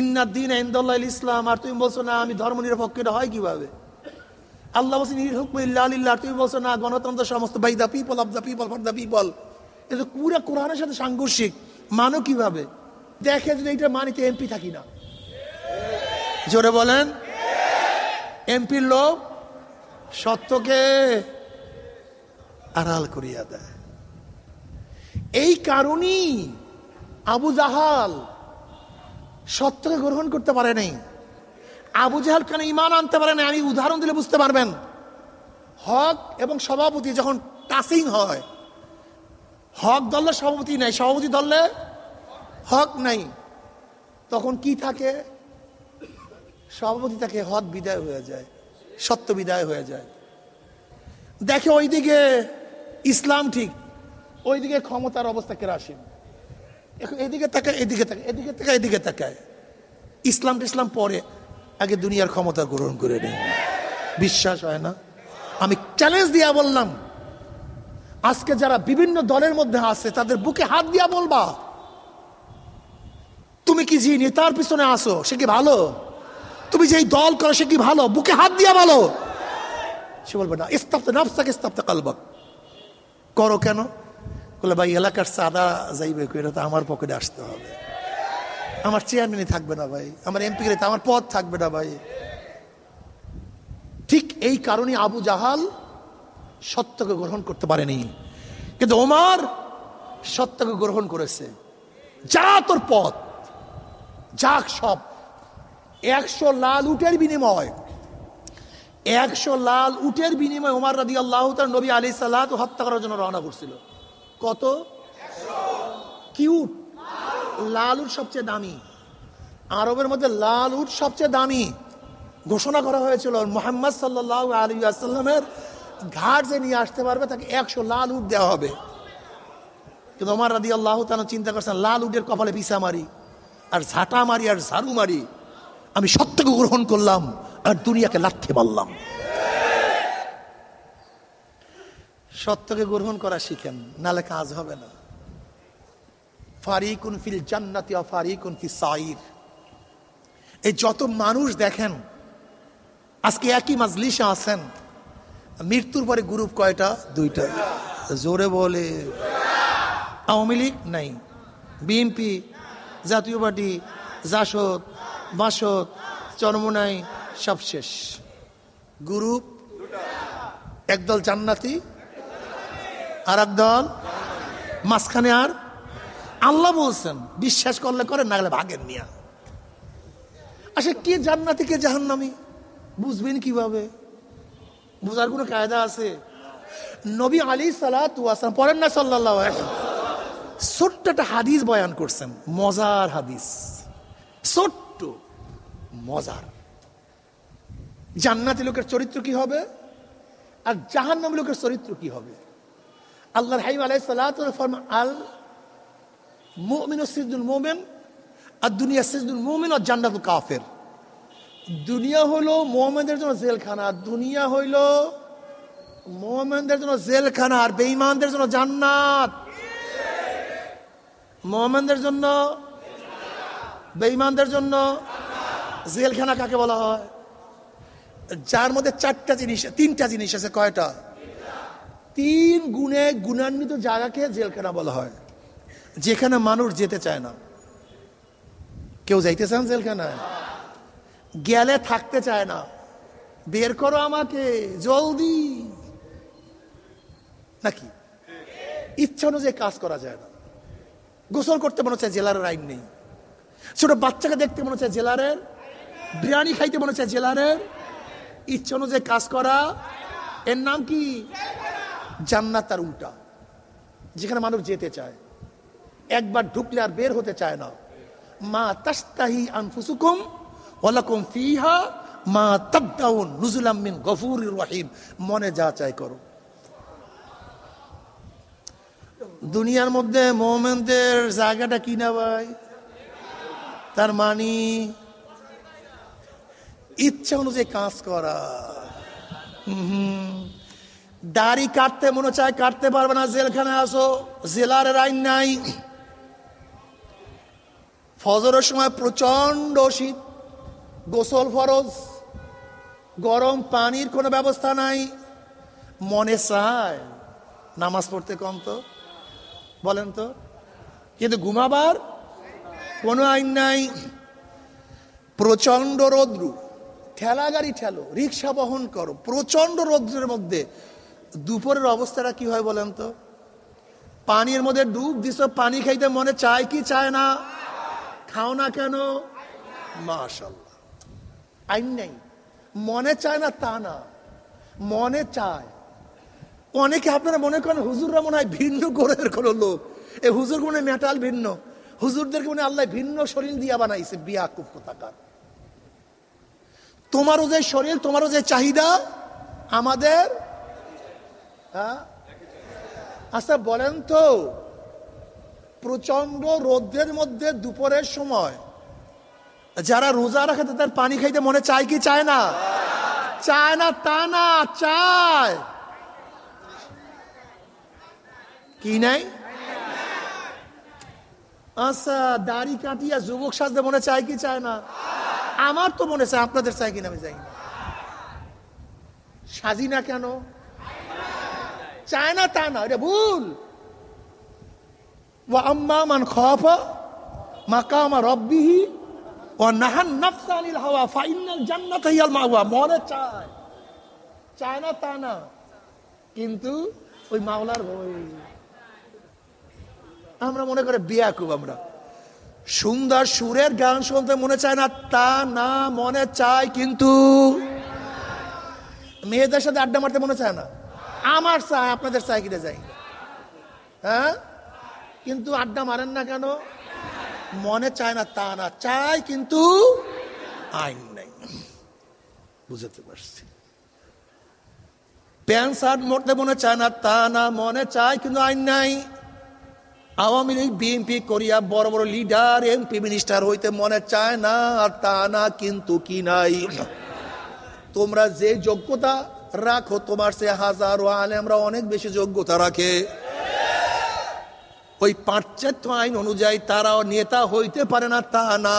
ইন্নাদ্দিন ইন্দুল্লাহ ইসলাম। আর তুমি বলছো, না, আমি ধর্ম নিরপেক্ষ, এটা হয় কীভাবে? আল্লাহ বলছেন হুকম ইল্লাহ তুমি বলছো, না গণতন্ত্র সমস্ত by the people of the people for the people এটা পুরো কোরআনের সাথে সাংঘর্ষিক। মানো কীভাবে? দেখে যদি এইটা মানিতে এমপি থাকি না। জোরে বলেন। এমপির লোক সত্যকে আড়াল করিয়া দেয়। এই কারণেই আবু জাহাল সত্যকে গ্রহণ করতে পারে নাই। আবু জাহাল কেন ইমান আনতে পারে না আমি উদাহরণ দিলে বুঝতে পারবেন। হক এবং সভাপতি যখন টাসিং হয়, হক দলের সভাপতি নাই। সভাপতি দলে হক নাই। তখন কি থাকে? সভাপতি থাকে হক বিদায় হয়ে যায়, সত্য বিদায় হয়ে যায়। দেখে ওইদিকে ইসলাম ঠিক, ওইদিকে ক্ষমতার অবস্থা কেরাসিন। এখন এদিকে তাকায় এদিকে তাকায় এদিকে তাকায় এদিকে তাকায়। ইসলাম ইসলাম পরে আগে দুনিয়ার ক্ষমতা গ্রহণ করে নেই বিশ্বাস হয় না? আমি চ্যালেঞ্জ দিয়া বললাম, আজকে যারা বিভিন্ন দলের মধ্যে আছে, তাদের বুকে হাত দিয়া বলবা। তুমি কি যে নেতার পিছনে আসো, সে কি ভালো? তুমি যেই দল করো, সে কি ভালো? বুকে হাত দিয়া বলো। সে বলবে না, ইস্তাফতে নাফসাকে, ইস্তাফতে কালবাক। করো কেন? বলে, ভাই, এলাকার চাঁদা যাইবে এটা তো আমার পকেটে আসতে হবে। আমার চেয়ারম্যানই থাকবে না, ভাই। আমার এমপি গেলে আমার পদ থাকবে না, ভাই। ঠিক এই কারণে আবু জাহাল সত্যকে গ্রহণ করতে পারেনি। কিন্তু ওমার সত্যকে গ্রহণ করেছে। যা তোর পথ যাক সব। একশো লাল উটের বিনিময়, একশো লাল উটের বিনিময় ওমার রাদি আল্লাহ তার নবী আলী সাল্লাহ হত্যা করার জন্য রওনা করছিল। কত? কি উট লাল উট সবচেয়ে দামি। আরবের মধ্যে লাল উট সবচেয়ে দামি। ঘোষণা করা হয়েছিল, মোহাম্মদ সাল্লাহ আলী আসাল্লামের ঘাট যে নিয়ে আসতে পারবে, তাকে একশো লাল উট দেওয়া হবে। কিন্তু আমার রাদি আল্লাহ তালা চিন্তা করছেন, লাল উটের কপালে পিসা মারি, আর ঝাঁটা মারি, আর ঝাড়ু মারি। আমি সত্যকে গ্রহণ করলাম, আর দুনিয়াকে লাথে মারলাম। সত্যকে গ্রহণ করা শিখেন, নালে কাজ হবে না। ফারিকুন ফিল জান্নাতি ফারিকুন ফি সাইর। এই যত মানুষ দেখেন, আজকে একই মাজলিসে আছেন, মৃত্যুর পরে গ্রুপ কয়টা? দুইটা। জোরে বলে। আওয়ামী লীগ? নাই। বিএনপি? জাতীয় পার্টি? জাসদ? বাসদ? চরমনাই? সব শেষ। গ্রুপ? একদল জান্নাতি আর দল? মাঝখানে আর? আল্লাহ বলছেন, বিশ্বাস করলে করেন, না ভাগেন মিয়া। আচ্ছা কে জান্নাতি, কে জাহান্নামি? বুঝবেন কীভাবে? বুঝার কোনো কায়দা আছে? নবী আলী সালাম পড়েন না সাল্লাহ ছোট্ট একটা হাদিস বয়ান করছেন, মজার হাদিস। ছোট্ট, মজার। জান্নাতি লোকের চরিত্র কি হবে? আর জাহান্নামী লোকের চরিত্র কি হবে? আল্লাহর হাইম আলাই সাল্লাম আল মুমিন সিজদুল মোমেন, আর দুনিয়া সিজদুল মোমেন আর জান্নাতুল কাফের। দুনিয়া হইল মোহাম্মদের জন্য জেলখানা দুনিয়া হইল মোহাম্মদের জন্য জেলখানা, আর বেঈমানদের জন্য জান্নাত। মোহাম্মদের জন্য, বেঈমানদের জন্য জেলখানা কাকে বলা হয়? যার মধ্যে চারটা জিনিস, তিনটা জিনিস আছে, কয়টা? তিন গুণে গুণান্বিত জায়গাকে জেলখানা বলা হয়। যেখানে মানুষ যেতে চায় না। কেউ যাইতে চান জেলখানায়? গেলে থাকতে চায় না। বের করো আমাকে, জলদি। নাকি? ইচ্ছা অনুযায়ী কাজ করা যায় না। গোসল করতে মনে হচ্ছে জেলারের আইন নেই। ছোট বাচ্চাকে দেখতে মনে হচ্ছে জেলারের। বিরিয়ানি খাইতে মনে হচ্ছে জেলারের। ইচ্ছা অনুযায়ী কাজ করা। এর নাম কি? জান্নাত তার উল্টা। যেখানে মানুষ যেতে চায়। একবার ঢুকলে আর বের হতে চায় না। মা তাস্তাহি আনফুসুকুম ওয়ালাকুম ফিহা মা তাবদাউন নুজুলাম মিন গফুরির রহিম। মনে যা চাই করো। দুনিয়ার মধ্যে মোমেনদের জায়গাটা কি না ভাই? তার মানি ইচ্ছা অনুযায়ী কাজ করা। হুম। দাড়ি কাটতে মনে চায়, কাটতে পারবে না জেলখানে আসো, জেলার আইন নাই। ফজরের সময় প্রচণ্ড শীত, গোসল ফরজ, গরম পানির কোনো ব্যবস্থা নাই। মনে চায়, নামাজ পড়তে কম তো, বলেন তো। কিন্তু ঘুমাবার কোনো আইন নাই। প্রচণ্ড রৌদ্রু ঠেলা গাড়ি ঠেলো, রিক্সা বহন করো, প্রচণ্ড রৌদ্রের মধ্যে দুপুরের অবস্থাটা কি হয় বলেন তো? পানির মধ্যে ডুব দিছ পানি খাইতে মনে চায় কি চায় না? খাও না কেন? মাশাল্লাহ আইন নেই। মনে চায় না তা না। মনে চায়। অনেকে আপনারা মনে করেন হুজুররা মনে হয় ভিন্ন গ্রহের কোনো লোক। এই হুজুর মনে মেটাল ভিন্ন। হুজুরদেরকে মনে আল্লাহ ভিন্ন শরীর দিয়া বানাইছে বিয়া খুব কোথাকার। তোমারও যে শরীর, তোমারও যে চাহিদা, আমাদের হ্যাঁ? আচ্ছা বলেন তো প্রচণ্ড রোদ্রের মধ্যে দুপুরের সময় যারা রোজা রাখে তাদের পানি খাইতে মনে চায় কি চায় না? চায় না, তা না, চায়। কি নাই? আচ্ছা দাড়ি কাটিয়া যুবক সাজতে মনে চায় কি চায় না? আমার তো মনে চায়, আপনাদের চায় কিনা আমি যাই না। সাজি না কেন? চায় না তা না, এটা ভুল। ও আম্মা মান খাফা মাকামা রব্বিহি ও নাহান নাফসানিল হাওয়া ফাইনাল জান্নাত হিয়াল মাওয়া। মনে চায়। চায় না তা না, কিন্তু ওই মাওলার ভয় আমরা মনে করে বিয়া খুব আমরা। সুন্দর সুরের গান শুনতে মনে চায় না, তা না মনে চায়, কিন্তু মেয়েদের সাথে আড্ডা মারতে মনে চায় না। আমার চাই আপনাদের চাই কিনে যাই। হ্যাঁ? কিন্তু আড্ডা মারেন না কেন? মনে চায় না তা না চাই কিন্তু আইন নেই। বুঝতে পারছি। প্যান্ট, শার্ট মরতে মনে চায় না তা না, মনে চায় কিন্তু আইন নাই। আওয়ামী লীগ, বিএনপি, করিয়া, বড় বড় লিডার, এমপি মিনিস্টার হইতে মনে চায় না আর তা না কিন্তু কি নাই। তোমরা যে যোগ্যতা রাখো, তোমার সে হাজারো আলেমরা অনেক বেশি যোগ্যতা রাখে। ওই পাশ্চাত্য আইন অনুযায়ী তারাও নেতা হইতে পারে না, তা না।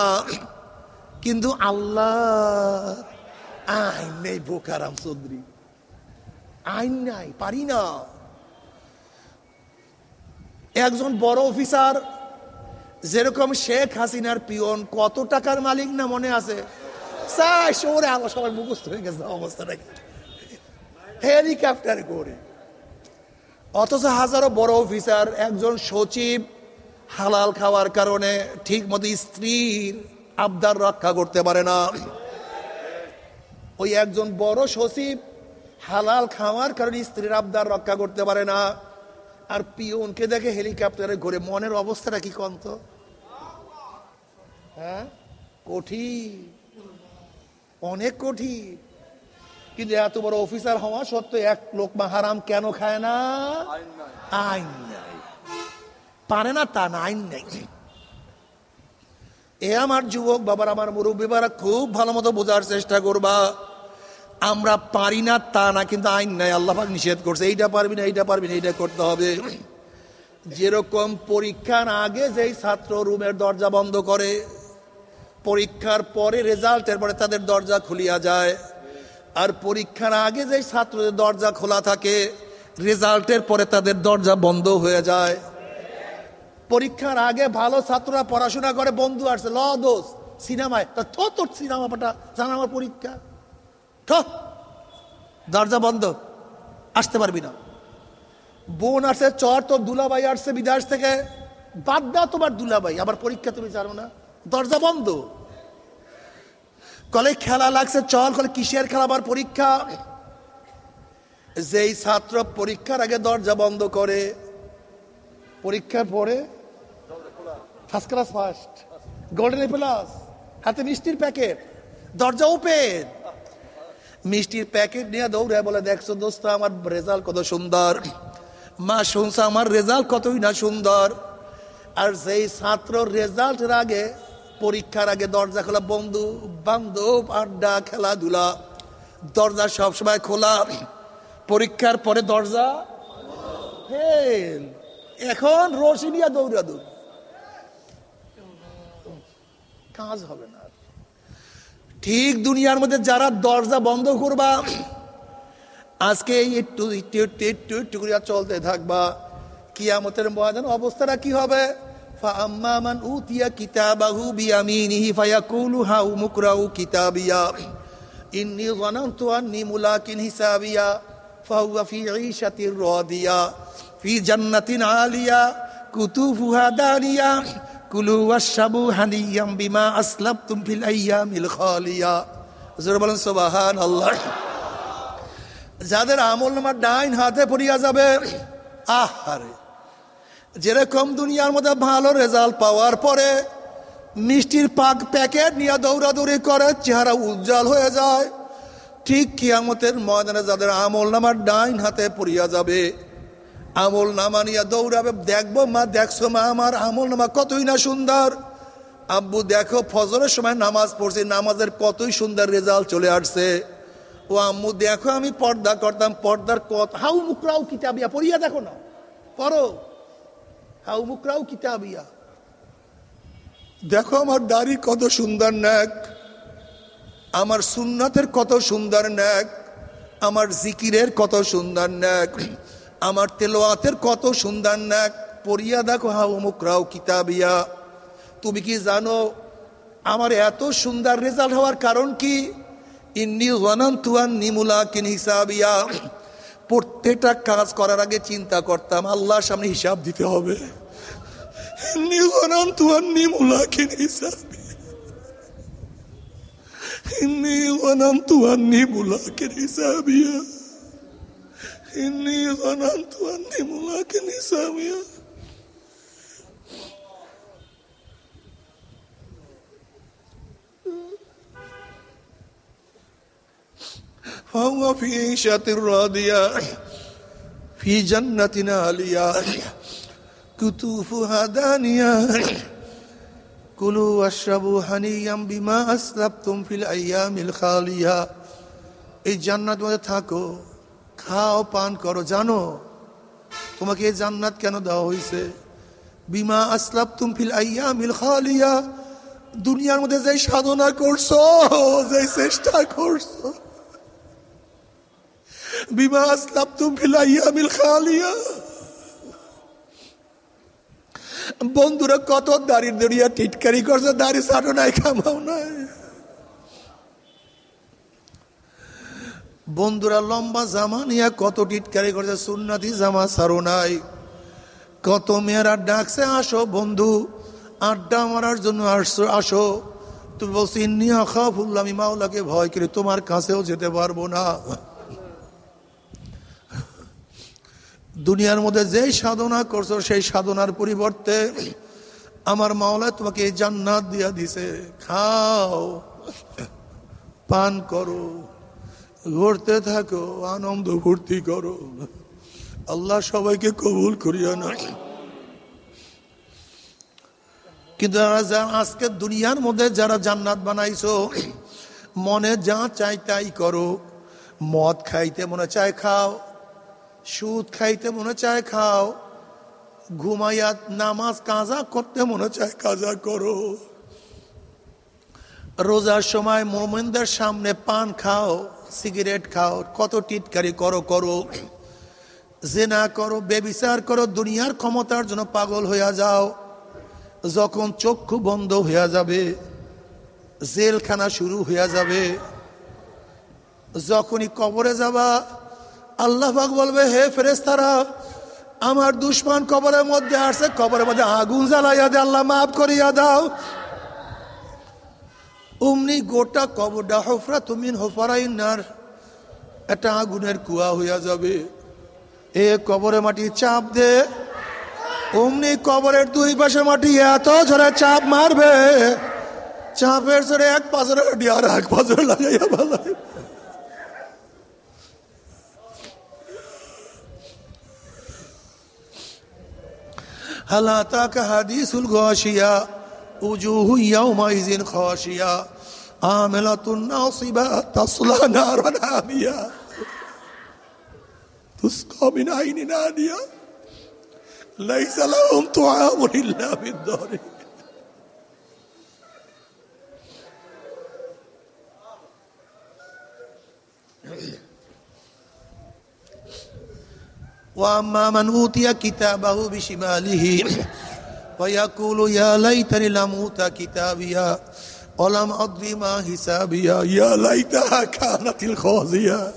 কিন্তু আল্লাহ আইন নেই বোকারাম চৌধুরী আইন নাই, পারি না। একজন বড় অফিসার, যেরকম শেখ হাসিনার পিয়ন, কত টাকার মালিক না মনে আছে? সবাই মুখস্থ হয়ে গেছে অবস্থাটা হেলিকপ্টারে করে। অথচ হাজারো বড় অফিসার, একজন সচিব হালাল খাওয়ার কারণে ঠিক মতো স্ত্রীর আবদার রক্ষা করতে পারে না। ওই একজন বড় সচিব হালাল খাওয়ার কারণে স্ত্রীর আবদার রক্ষা করতে পারে না। আর পিওনকে দেখে হেলিকপ্টারে ঘুরে মনের অবস্থাটা কি কন্ত? হ্যাঁ? কঠিন। অনেক কঠিন। কিন্তু এত বড় অফিসার হওয়া সত্ত্বেও এক লোক হারাম কেন খায় না? আইন নাই। পারে না তা না আইন নাই। এ আমার যুবক বাবার আমার মুরব্বী বারা খুব ভালো মতো বোঝার চেষ্টা করবা। আমরা পারি না তা না কিন্তু আইন নাই আল্লাহাক নিষেধ করছে। এইটা পারবি না এইটা পারবি না এইটা করতে হবে। যেরকম পরীক্ষার আগে যেই ছাত্র রুমের দরজা বন্ধ করে পরীক্ষার পরে রেজাল্টের পরে তাদের দরজা খুলিয়া যায়। আর পরীক্ষার আগে যে ছাত্রদের দরজা খোলা থাকে, রেজাল্টের পরে তাদের দরজা বন্ধ হয়ে যায়। পরীক্ষার আগে ভালো ছাত্ররা পড়াশোনা করে, বন্ধু আসছে, ল দোষ, সিনেমায়। তা থো তোর সিনেমাটা জানা আমার পরীক্ষা। দরজা বন্ধ, আসতে পারবি না। বোন আসছে, চর তোর দুলাভাই আসছে বিদেশ থেকে। বাদ দাও তোমার দুলাভাই, আবার পরীক্ষা তুমি জানো না। দরজা বন্ধ। কলে খেলা লাগছে, চল কলে কিসের খেলা? আবার পরীক্ষা। যেই ছাত্র পরীক্ষার আগে দরজা বন্ধ করে, পরীক্ষার পরে first class first golden plus হাতে মিষ্টির প্যাকেট দরজা ওপেন মিষ্টির প্যাকেট নিয়ে দৌড়ে বলে, দেখছ দোস্ত, আমার রেজাল্ট কত সুন্দর। মা, শুনছে? আমার রেজাল্ট কতই না সুন্দর? আর সেই ছাত্র রেজাল্টের আগে পরীক্ষার আগে দরজা খোলা, বন্ধু বান্ধব, আড্ডা, খেলাধুলা। দরজা সবসময় খোলা। পরীক্ষার পরে দরজা এখন রশিনিয়া দৌড়া দৌড় কাজ হবে না ঠিক দুনিয়ার মধ্যে যারা দরজা বন্ধ করবা, আজকে একটু একটু একটু একটু করে চলতে থাকবা। কিয়ামতের ময়দান অবস্থাটা কি হবে? فأما من أوتي كتابه بيمينه فيقول هاو مقرأ كتابيا إني ظننت أني ملاك حسابيا فهو في عيشة راضية في جنة عالية كتوفها دانية كلوا واشربوا هنيا بما أسلفتم في الأيام الخالية জোরে বলেন সুবহান আল্লাহ যাদের আমল নামার ডাইন হাতে পড়িয়া যাবে আহারে যেরকম দুনিয়ার মধ্যে ভালো রেজাল্ট পাওয়ার পরে মিষ্টির পাক প্যাকেট নিয়ে দৌড়াদৌড়ি করে, চেহারা উজ্জ্বল হয়ে যায়। ঠিক কিয়ামতের ময়দানে যাদের আমল নামার ডাইন হাতে পড়িয়া যাবে, আমল নামা নিয়ে দৌড়াবে, দেখব মা, দেখছ মা, আমার আমল নামা কতই না সুন্দর। আব্বু, দেখো, ফজরের সময় নামাজ পড়ছি, নামাজের কতই সুন্দর রেজাল্ট চলে আসছে। ও আম্মু, দেখো, আমি পর্দা করতাম, পর্দার কত হাউ মুকরাও কিতাবিয়া পড়িয়া দেখো না। পড়ো। হাউ মুকরাও কিতাবিয়া। দেখো আমার দাড়ি কত সুন্দর ন্যাক, আমার সুন্নাতের কত সুন্দর ন্যাক, আমার জিকিরের কত সুন্দর ন্যাক, আমার তেলোয়াতের কত সুন্দর ন্যাক। পড়িয়া দেখো হাউ মুকরাও কিতাবিয়া। তুমি কি জানো, আমার এত সুন্দর রেজাল্ট হওয়ার কারণ কি? ইন্নি ওয়ানান্তুয়ান নিমুলা কিন হিসাবিয়া। প্রত্যেকটা কাজ করার আগে চিন্তা করতাম আল্লাহর সামনে হিসাব দিতে হবে। ইন্নি ওয়ানান্তুয়ান নিমুলা কিন হিসাবি ইন্নি ওয়ানান্তুয়ান নিমুলা কিন হিসাবিয়া ইন্নি ওয়ানান্তুয়ান নিমুলা কিন হিসাবিয়া فهو في عيشة راضية في جنة عالية كتوفها دانية كلوا واشربوا هنيا بما أسلفتم في الأيام الخالية এই জান্নাত মধ্যে থাকো খাও পান করো জানো তোমাকে এই জান্নাত কেন দেওয়া হয়েছে বিমা আসলাপ তুম ফিল আইয়া মিল খালিয়া দুনিয়ার মধ্যে যে সাধনা করছো যে চেষ্টা করছো বিমা বন্ধুরা, কত দাড়ি দড়িয়া টিটকারি করছে, দাড়ি ছাড়ো নাই খামাও নাই। বন্ধুরা, লম্বা জামা নিয়ে কত টিটকারি করছে, সুন্নাতি জামা ছাড়ো নাই। কত মেয়েরা ডাকছে, আসো বন্ধু, আড্ডা মারার জন্য আসো আসো। তুমি বলছি, ইন্নি আখা ফুল্লা আমি মাওলাকে ভয় করি, তোমার কাছেও যেতে পারব না। দুনিয়ার মধ্যে যেই সাধনা করছ, সেই সাধনার পরিবর্তে আমার মাওলা তোমাকে জান্নাত দিয়া দিছে। খাও, পান করো, ঘুরতে থাকো, আনন্দ ফুর্তি করো। আল্লাহ সবাইকে কবুল করিয়া না। কিন্তু আজকে দুনিয়ার মধ্যে যারা জান্নাত বানাইছো, মনে যা চাই তাই করো। মদ খাইতে মনে চায়, খাও। সুদ খাইতে মনে চায়, খাও। ঘুমাইয়া নামাজ কাজা করতে মনে চায়, কাজা করো। রোজার সময় মোমেনদের সামনে পান খাও, সিগারেট খাও, কত টিটকারি করো করো। জেনা করো, বেবিচার করো, দুনিয়ার ক্ষমতার জন্য পাগল হইয়া যাও। যখন চক্ষু বন্ধ হইয়া যাবে, জেলখানা শুরু হইয়া যাবে। যখনই কবরে যাবা আল্লাহ বলবে, হে ফেরেস্তারা আমার দুশ্মন কবরের মধ্যে আসছে, কবরের মধ্যে আগুন জ্বালাইয়া দে, আল্লাহ মাফ করিয়া দাও। অমনি গোটা কবরটা হফরা তুমি হফারাইনার একটা আগুনের কুয়া হইয়া যাবে। এ কবরে মাটি চাপ দে। অমনি কবরের দুই পাশে মাটি এত ঝরে চাপ মারবে, চাপের ঝরে এক পাশে আর এক পাশে লাগাইয়া ভালো هل أتاك حديث الغاشية وجوه يومئذ خاشية عاملة ناصبة تصلى نارا حامية تسقى من عين نادية ليس لهم طعام إلا من ضرع واما من اوتي كتابه بشماله ويقول يا ليتني لم اوت كتابيا ولم ادري ما حسابيا يا ليتها كانت الخازيه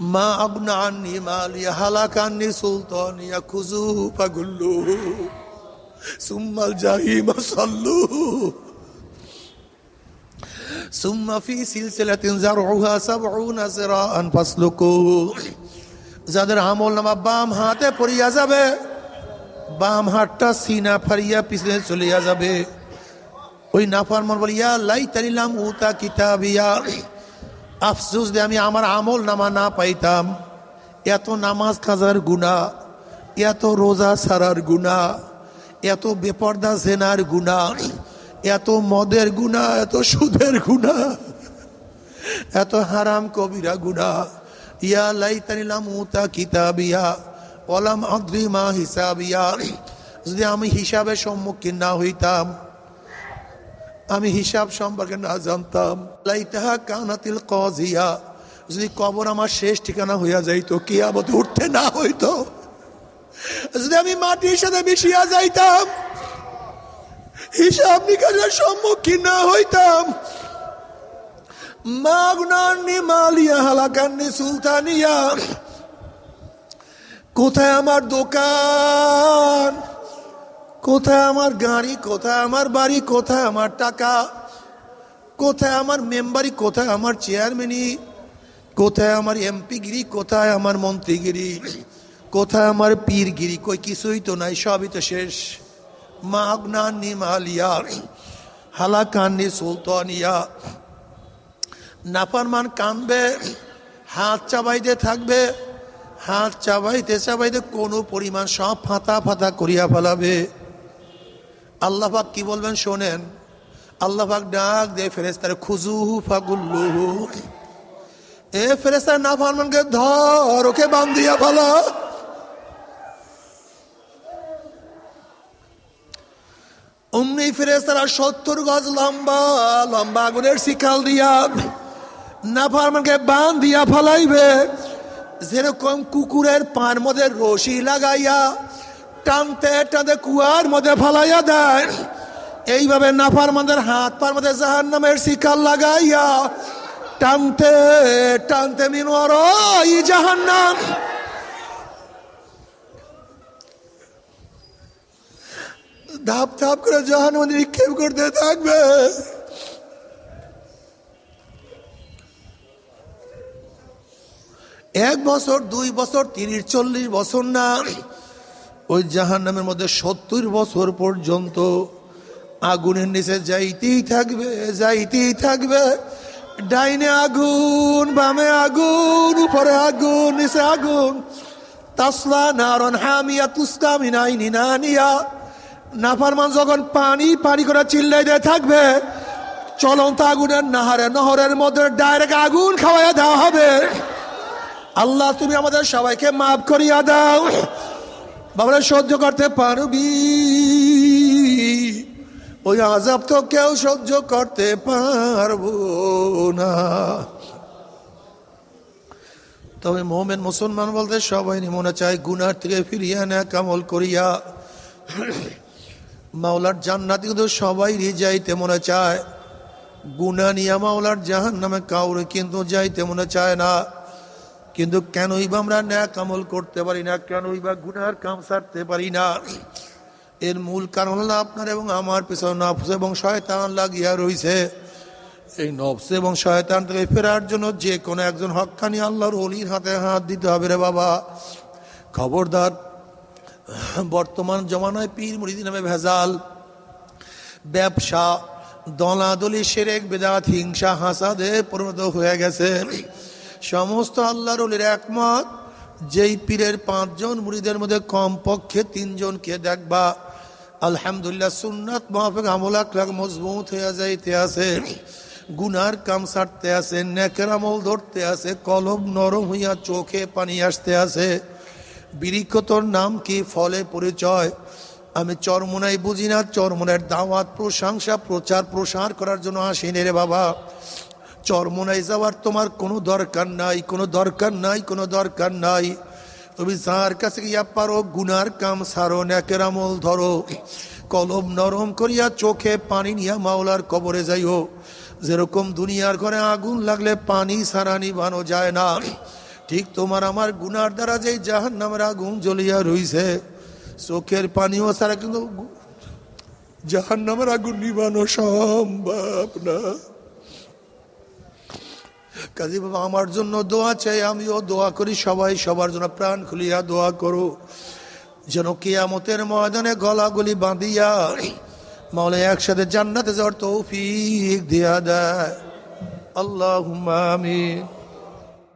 ما أغنى عني مالي هلك عني سلطاني خذوه فغلوه ثم الجحيم صلوه সুম্মা ফি সিলসিলাতিন জারউহা সাবউনা জিরাআন ফাসলুকু। যাদের আমল নামা বাম হাতে পড়িয়া যাবে, বাম হাতটা সিনা ফারিয়া পিছনে চলিয়া যাবে। ওই নাফার মন বলি, ইয়া লাই তারিলাম উতা কিতাবিয়া। আফসুস যে আমি আমার আমল নামা না পাইতাম। এত নামাজ কাজার গুণা এত রোজা সারার গুণা এত বেপর্দা সেনার গুণা এত মদের গুণা, এত সুদের গুণা, এত হারাম কবিরা গুণা। ইয়া লাইতানিলাম উতা কিতাবিয়া ওলাম মা হিসাবিয়া। যদি আমি হিসাবের সম্মুখীন না হইতাম, আমি হিসাব সম্পর্কে না জানতাম। লাইতাহা কানাতিল কজিয়া, যদি কবর আমার শেষ ঠিকানা হইয়া যাইতো, কিয়ামতে উঠতে না হইতো। যদি আমি মাটির সাথে মিশিয়া যাইতাম হিসাব নিকাশের সম্মুখীন না হইতাম। মাগনান্নি মালিয়া হালাকান্নি সুলতানিয়া, কোথায় আমার দোকান? কোথায় আমার গাড়ি? কোথায় আমার বাড়ি? কোথায় আমার টাকা? কোথায় আমার মেম্বারি? কোথায় আমার চেয়ারম্যানি কোথায় আমার এমপিগিরি? কোথায় আমার মন্ত্রীগিরি? কোথায় আমার পীরগিরি? কই কিছুই তো নাই, সবই তো শেষ। মাগনান্নি মালিয়া হালাকান্নি সুলতানিয়া। নাফারমান কানবে, হাত চাবাইতে থাকবে, হাত চাবাইতে চাবাইতে কোনো পরিমাণ সব ফাঁতা ফাতা করিয়া ফেলাবে। আল্লাহাক কি বলবেন শোনেন আল্লাহাক ডাক দে ফেরেস্তার খুজুহু ফাগুল্লুহু। এ ফেরেস্তার না ফারমানকে ধর, ওকে বান্ধিয়া ফেলা। অমনি ফিরে তারা সত্তর গজ লম্বা লম্বা আগুনের শিকাল দিয়া না ফারমানকে বান দিয়া ফলাইবে। যেরকম কুকুরের পান মধ্যে রশি লাগাইয়া টানতে টানতে কুয়ার মধ্যে ফলাইয়া দেয়, এইভাবে নাফার মধ্যে হাত পার মধ্যে জাহান নামের শিকার লাগাইয়া টানতে টানতে মিনোয়ার জাহান নাম ধাপ ধাপ করে জাহান নিক্ষেপ করতে থাকবে। এক বছর, দুই বছর, তিরিশ, চল্লিশ বছর না, ওই জাহান নামের মধ্যে সত্তর বছর পর্যন্ত আগুনের নিচে যাইতেই থাকবে যাইতেই থাকবে। ডাইনে আগুন, বামে আগুন, উপরে আগুন, নিচে আগুন। তাসলা নারন হামিয়া তুস্কা মিনাই নিনানিয়া নাফারমান যখন পানি পানি করে চিল্লাই দিয়ে থাকবে চলন্ত আগুনের নাহারে, নহরের মধ্যে ডাইরেক্ট আগুন খাওয়াইয়া দেওয়া হবে। আল্লাহ, তুমি আমাদের সবাইকে মাফ করিয়া দাও। বাবা সহ্য করতে পারবি? ওই আজাব তো কেউ সহ্য করতে পারব না। তবে মোমেন মুসলমান বলতে সবাই মনে চায় গুনার থেকে ফিরিয়া না কামল করিয়া। মাওলার জান্নাতি কিন্তু সবাই যাইতে মনে চায়। গুনা নিয়া মাওলার জাহান নামে কাউরে কিন্তু যাইতে মনে চায় না। কিন্তু কেনই বা আমরা ন্যাক আমল করতে পারি না, কেনই বা গুনার কাম সারতে পারি না। এর মূল কারণ হলো আপনার এবং আমার পেছনে নফস এবং শয়তান লাগিয়া রয়েছে এই নফস এবং শয়তান থেকে ফেরার জন্য যে কোনো একজন হক্কানি আল্লাহর অলির হাতে হাত দিতে হবে রে বাবা। খবরদার বর্তমান জমানায় পীর মুরিদি নামে ভেজাল, ব্যবসা, দলাদলি, সেরেক, বেদাত, হিংসা, হাসাদে পরিণত হয়ে গেছে। সমস্ত আল্লাহর অলির একমত, যেই পীরের পাঁচজন মুড়িদের মধ্যে কমপক্ষে তিনজনকে দেখবা। আলহামদুলিল্লাহ, সুন্নাত মহাফেক আমল, আখলাক মজবুত হয়ে যাইতে আছে। গুনার কাম সারতে আছে, নেকের আমল ধরতে আছে, কলম নরম হইয়া চোখে পানি আসতে আছে। বিরিক্ষতর নাম কি ফলে পরিচয়? আমি চরমোনাই বুঝি না চরমোনার দাওয়াত, প্রশংসা, প্রচার, প্রসার করার জন্য আসিনি রে বাবা। চরমনায় যাওয়ার তোমার কোনো দরকার নাই, কোনো দরকার নাই, কোনো দরকার নাই। তুমি যার কাছে গিয়া পারো, গুনার কাম সারো, ন্যাকের আমল ধরো। কলম নরম করিয়া চোখে পানি নিয়া মাওলার কবরে যাইও। যেরকম দুনিয়ার ঘরে আগুন লাগলে পানি সারা নিবানো যায় না। ঠিক তোমার আমার গুনার দ্বারা যে জাহান নামের আগুন জ্বলিয়া রইছে, চোখের পানিও সারা কিন্তু জাহান নামের আগুন নিবানো সম্ভব না। কাজী বাবা, আমার জন্য দোয়া চাই, আমিও দোয়া করি, সবাই সবার জন্য প্রাণ খুলিয়া দোয়া করো। যেন কিয়ামতের ময়দানে গলাগুলি বাঁধিয়া মাওলা একসাথে জান্নাতে যাওয়ার তৌফিক দিয়া দেয়। আল্লাহ আমিন।